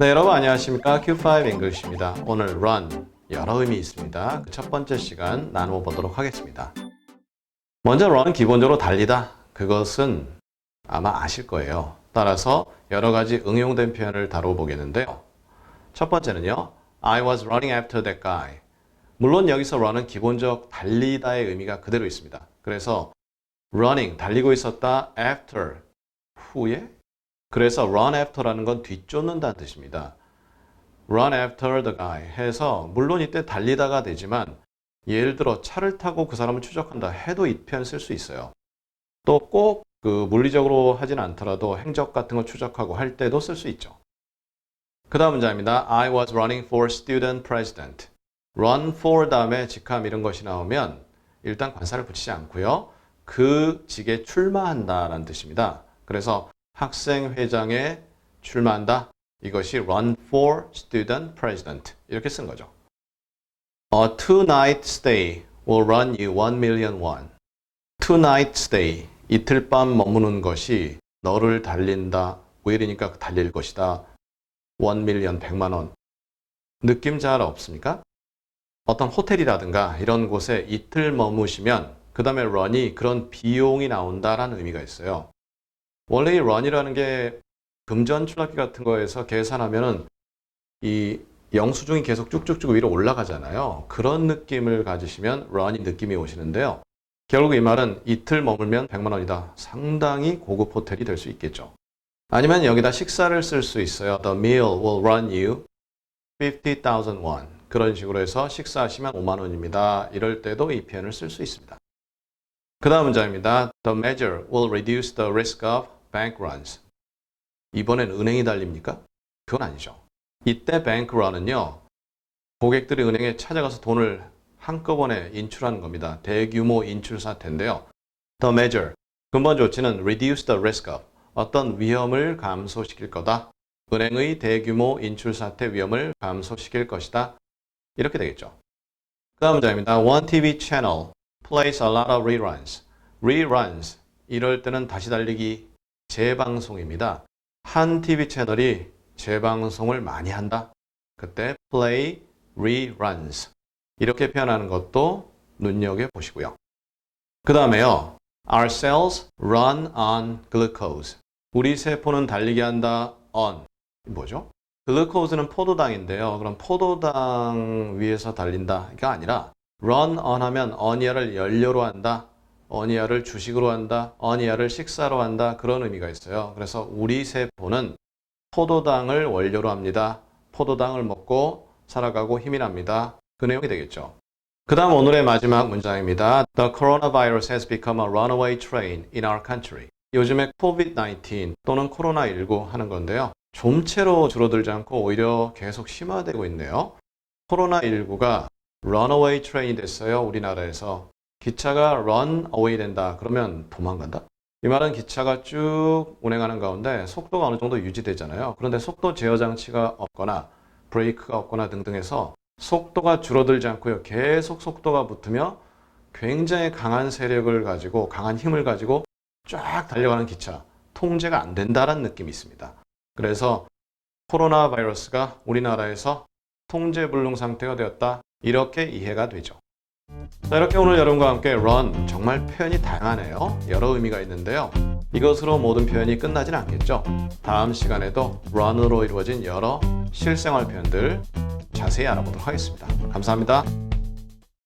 네, 여러분 안녕하십니까? Q5 English입니다. 오늘 run 여러 의미 있습니다. 그 첫 번째 시간 나누어 보도록 하겠습니다. 먼저 run 기본적으로 달리다. 그것은 아마 아실 거예요. 따라서 여러 가지 응용된 표현을 다루어 보겠는데요. 첫 번째는요. I was running after that guy. 물론 여기서 run은 기본적 달리다의 의미가 그대로 있습니다. 그래서 running 달리고 있었다 after 후에 그래서 run after라는 건 뒤쫓는다는 뜻입니다. run after the guy 해서 물론 이때 달리다가 되지만 예를 들어 차를 타고 그 사람을 추적한다 해도 이 표현 쓸 수 있어요. 또 꼭 그 물리적으로 하진 않더라도 행적 같은 거 추적하고 할 때도 쓸 수 있죠. 그 다음 문장입니다. I was running for student president. run for 다음에 직함 이런 것이 나오면 일단 관사를 붙이지 않고요. 그 직에 출마한다라는 뜻입니다. 그래서 학생회장에 출마한다. 이것이 run for student president 이렇게 쓴 거죠. A two-night stay will run you 1 million won. two-night stay 이틀 밤 머무는 것이 너를 달린다. will이니까 달릴 것이다. 1 million 100만 원. 느낌 잘 없습니까? 어떤 호텔이라든가 이런 곳에 이틀 머무시면 그 다음에 run이 그런 비용이 나온다라는 의미가 있어요. 원래 이 run이라는 게 금전 출납기 같은 거에서 계산하면은 이 영수증이 계속 쭉쭉쭉 위로 올라가잖아요. 그런 느낌을 가지시면 run이 느낌이 오시는데요. 결국 이 말은 이틀 머물면 100만 원이다. 상당히 고급 호텔이 될 수 있겠죠. 아니면 여기다 식사를 쓸 수 있어요. The meal will run you 50,000 won. 그런 식으로 해서 식사하시면 5만 원입니다. 이럴 때도 이 표현을 쓸 수 있습니다. 그 다음 문장입니다. The measure will reduce the risk of bank runs. 이번엔 은행이 달립니까? 그건 아니죠. 이때 bank run은요. 고객들이 은행에 찾아가서 돈을 한꺼번에 인출하는 겁니다. 대규모 인출 사태인데요. The measure. 근본 조치는 reduce the risk of. 어떤 위험을 감소시킬 거다. 은행의 대규모 인출 사태 위험을 감소시킬 것이다. 이렇게 되겠죠. 그 다음 문장입니다. One TV channel plays a lot of reruns. reruns. 이럴 때는 다시 달리기 재방송입니다. 한 TV 채널이 재방송을 많이 한다. 그때 play reruns. 이렇게 표현하는 것도 눈여겨 보시고요. 그 다음에요. Our cells run on glucose. 우리 세포는 달리게 한다 on. 뭐죠? 글루코즈는 포도당인데요. 그럼 포도당 위에서 달린다가 아니라 run on 하면 어니아를 연료로 한다. 어니아를 주식으로 한다. 어니아를 식사로 한다. 그런 의미가 있어요. 그래서 우리 세포는 포도당을 원료로 합니다. 포도당을 먹고 살아가고 힘이 납니다. 그 내용이 되겠죠. 그 다음 오늘의 마지막 문장입니다. The coronavirus has become a runaway train in our country. 요즘에 COVID-19 또는 코로나19 하는 건데요. 좀채로 줄어들지 않고 오히려 계속 심화되고 있네요. 코로나19가 runaway train이 됐어요. 우리나라에서. 기차가 run away 된다. 그러면 도망간다? 이 말은 기차가 쭉 운행하는 가운데 속도가 어느 정도 유지되잖아요. 그런데 속도 제어 장치가 없거나 브레이크가 없거나 등등 해서 속도가 줄어들지 않고요. 계속 속도가 붙으며 굉장히 강한 세력을 가지고 강한 힘을 가지고 쫙 달려가는 기차. 통제가 안 된다는 느낌이 있습니다. 그래서 코로나 바이러스가 우리나라에서 통제 불능 상태가 되었다. 이렇게 이해가 되죠. 자, 이렇게 오늘 여러분과 함께 run 정말 표현이 다양하네요. 여러 의미가 있는데요. 이것으로 모든 표현이 끝나진 않겠죠. 다음 시간에도 run으로 이루어진 여러 실생활 표현들 자세히 알아보도록 하겠습니다. 감사합니다.